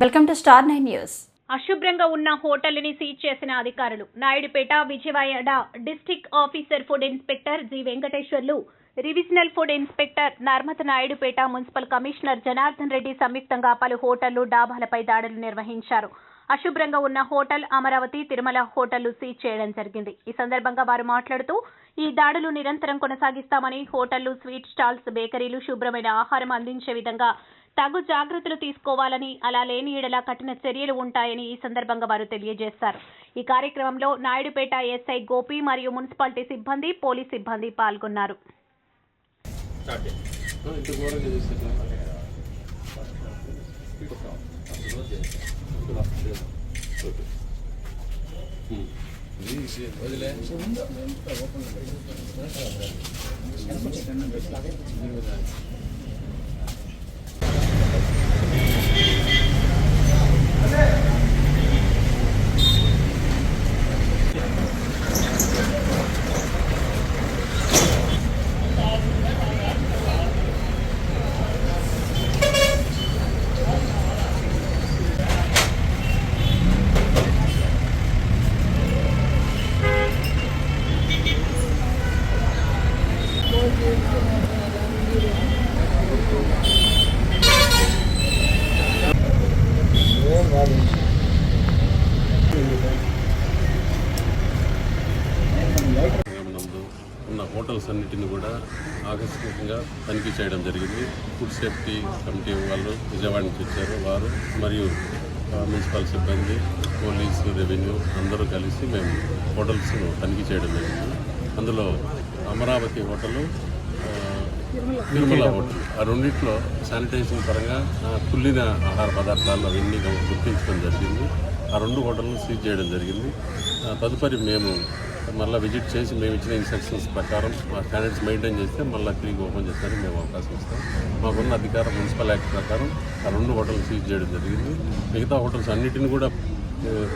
Welcome to star nine news. అశుభ్రంగా ఉన్న హోటల్ని seize చేసిన అధికారులు. Naidupeta Vijayawada district officer food inspector G Venkateswarlu divisional food inspector Narmada Naidupeta municipal commissioner Janardhan Reddy సంయుక్తంగా పలు హోటళ్ళు డాబాలపై దాడులు నిర్వహించారు. అశుభ్రంగా ఉన్న హోటల్ అమరావతి తిరుమల హోటళ్ళు సీజ్ చేయడం జరిగింది. ఈ సందర్భంగా వారు మాట్లాడుతూ ఈ దాడులు నిరంతరం కొనసాగిస్తామని హోటళ్ళు స్వీట్ స్టాల్స్ బేకరీలు శుభ్రమైన ఆహారం అందించే విధంగా తగు జాగ్రత్తలు తీసుకోవాలని అలా లేని ఎడలా కఠిన చర్యలు ఉంటాయని ఈ సందర్భంగా వారు తెలియజేశారు. ఈ కార్యక్రమంలో నాయుడుపేట ఎస్ఐ గోపి మరియు మున్సిపాలిటీ సిబ్బంది పోలీస్ సిబ్బంది పాల్గొన్నారు. ఇంత హోటల్స్ అన్నిటిని కూడా ఆకస్మికంగా తనిఖీ చేయడం జరిగింది. ఫుడ్ సేఫ్టీ కమిటీ వాళ్ళు విజయవాడ నుంచి వచ్చారు. వారు మరియు మున్సిపల్ సిబ్బంది పోలీసు రెవెన్యూ అందరూ కలిసి మేము హోటల్స్ను తనిఖీ చేయడం జరిగింది. అందులో అమరావతి హోటలు తిరుమల హోటల్ ఆ రెండిట్లో శానిటైజేషన్ పరంగా కుళ్ళిన ఆహార పదార్థాలు అవన్నీ గుర్తించడం జరిగింది. ఆ రెండు హోటల్ను సీజ్ చేయడం జరిగింది. తదుపరి మేము మళ్ళీ విజిట్ చేసి మేము ఇచ్చిన ఇన్స్ట్రక్షన్స్ ప్రకారం మా స్టాండర్డ్స్ మెయింటైన్ చేస్తే మళ్ళీ తిరిగి ఓపెన్ చేస్తానికి మేము అవకాశం ఇస్తాం. మాకున్న అధికారం మున్సిపల్ యాక్ట్ ప్రకారం ఆ రెండు హోటల్స్ సీజ్ చేయడం జరిగింది. మిగతా హోటల్స్ అన్నిటిని కూడా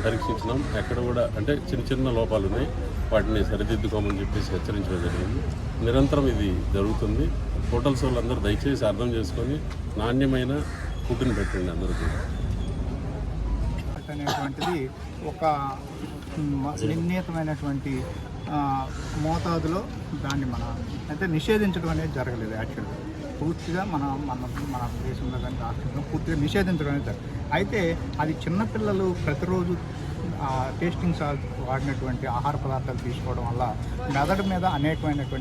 పరీక్షించినాం. ఎక్కడ కూడా అంటే చిన్న చిన్న లోపాలు ఉన్నాయి. వాటిని సరిదిద్దుకోమని చెప్పేసి హెచ్చరించడం జరిగింది. నిరంతరం ఇది జరుగుతుంది. హోటల్స్ వాళ్ళందరూ దయచేసి అర్థం చేసుకొని నాణ్యమైన ఫుడ్ని పెట్టండి అందరూ కూడా. అనేటువంటిది ఒక నిర్ణీతమైనటువంటి మోతాదులో దాన్ని మన అయితే నిషేధించడం అనేది జరగలేదు యాక్చువల్గా పూర్తిగా మన మన మన దేశంలో కానీ రాష్ట్రంలో పూర్తిగా నిషేధించడం అనేది అయితే అది చిన్నపిల్లలు ప్రతిరోజు టేస్టింగ్ సాల్ట్ వాడినటువంటి ఆహార పదార్థాలు తీసుకోవడం వల్ల మెదడు మీద అనేకమైనటువంటి